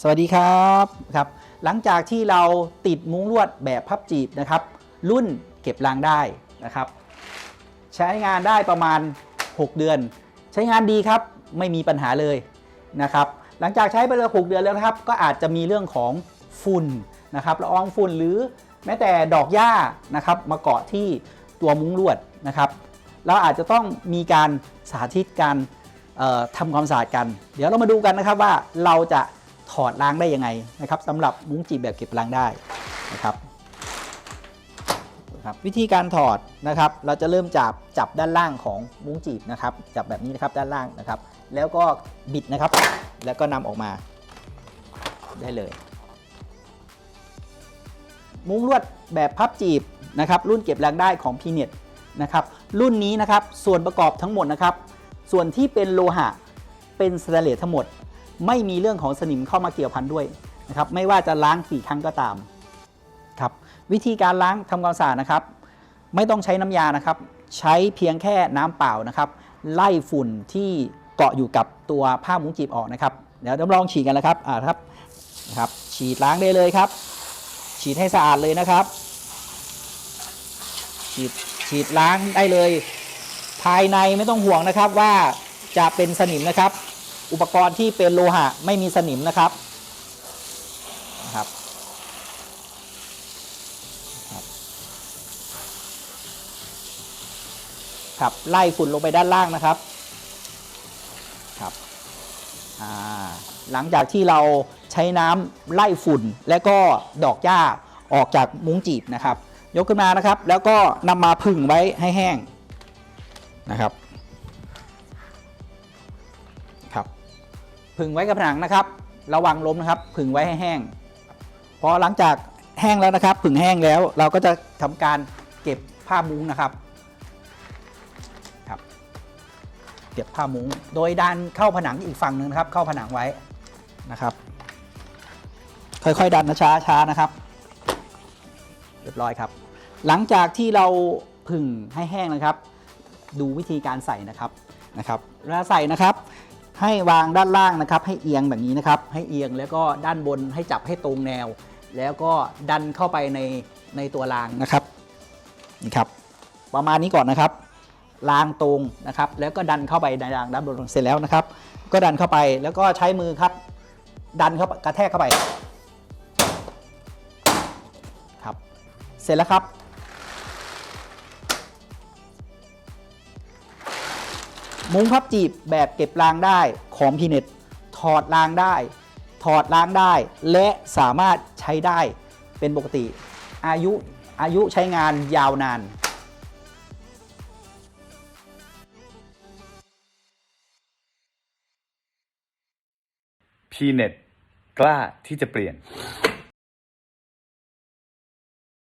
สวัสดีครับครับหลังจากที่เราติดมุ้งลวดแบบพับจีบนะครับ รุ่นเก็บรางได้นะครับ ใช้งานได้ประมาณ 6 เดือน ใช้งานดีครับไม่มีปัญหาเลยนะครับ หลังจากใช้ไปเลย6เดือนแล้วนะครับ ก็อาจจะมีเรื่องของฝุ่นนะครับละอองฝุ่นหรือแม้แต่ดอกหญ้านะครับมาเกาะที่ตัวมุ้งลวดนะครับ เราอาจจะต้องมีการสาธิตการเอ่อทำความสะอาดกัน เดี๋ยวเรามาดูกันนะครับว่าเราจะ ถอดล้างได้ยังไงนะครับสำหรับมุ้งจีบแบบเก็บล้างได้นะครับครับวิธีการถอดนะครับ เราจะเริ่มจับจับด้านล่างของมุ้งจีบนะครับ จับแบบนี้นะครับด้านล่างนะครับ แล้วก็บิดนะครับ แล้วก็นำออกมาได้เลย มุ้งลวดแบบพับจีบนะครับ รุ่นเก็บแรงได้ของ p n e t นะครับ รุ่นนี้นะครับส่วนประกอบทั้งหมดนะครับ ส่วนที่เป็นโลหะเป็นสแตนเลสทั้งหมด ไม่มีเรื่องของสนิมเข้ามาเกี่ยวพันด้วยนะครับไม่ว่าจะล้างกี่ครั้งก็ตามครับวิธีการล้างทำความสะอาดนะครับ ไม่ต้องใช้น้ำยานะครับ ใช้เพียงแค่น้ำเปล่านะครับ ไล่ฝุ่นที่เกาะอยู่กับตัวผ้ามุ้งจีบออกนะครับ เดี๋ยวเราลองฉีดกันแล้วครับอ่าครับนะครับ ฉีดล้างได้เลยครับ ฉีดให้สะอาดเลยนะครับ ฉีดฉีดล้างได้เลย ภายในไม่ต้องห่วงนะครับว่าจะเป็นสนิมนะครับ อุปกรณ์ที่เป็นโลหะไม่มีสนิมนะครับนะครับครับไล่ฝุ่นลงไปด้านล่างนะครับครับหลังจากที่เราใช้น้ำไล่ฝุ่นและก็ดอกหญ้าออกจากมุ้งจีบนะครับ ยกขึ้นมานะครับ แล้วก็นำมาผึ่งไว้ให้แห้งนะครับ ครับผึ่งไว้กับผนังนะครับ ระวังล้มนะครับ ผึ่งไว้ให้แห้ง พอหลังจากแห้งแล้วนะครับ ผึ่งแห้งแล้วเราก็จะทำการเก็บผ้ามุ้งนะครับครับ เก็บผ้ามุ้งโดยดันเข้าผนังอีกฝั่งหนึ่งนะครับ เข้าผนังไว้นะครับ ค่อยๆดันนะช้าๆนะครับ เรียบร้อยครับ หลังจากที่เราผึ่งให้แห้งนะครับ ดูวิธีการใส่นะครับนะครับเวลาใส่นะครับ ให้วางด้านล่างนะครับ ให้เอียงแบบนี้นะครับ ให้เอียงแล้วก็ด้านบนให้จับให้ตรงแนว แล้วก็ดันเข้าไปในในตัวรางนะครับนี่ครับ ประมาณนี้ก่อนนะครับรางตรงนะครับ แล้วก็ดันเข้าไปในรางด้านบนเสร็จแล้วนะครับ ก็ดันเข้าไปแล้วก็ใช้มือครับ ดันเข้ากระแทกเข้าไปครับ เสร็จแล้วครับ มุ้งพับจีบแบบเก็บรางได้ของพีเน็ตถอดรางได้ ถอดรางได้ และสามารถใช้ได้เป็นปกติ อายุอายุใช้งานยาวนานพีเน็ตกล้าที่จะเปลี่ยน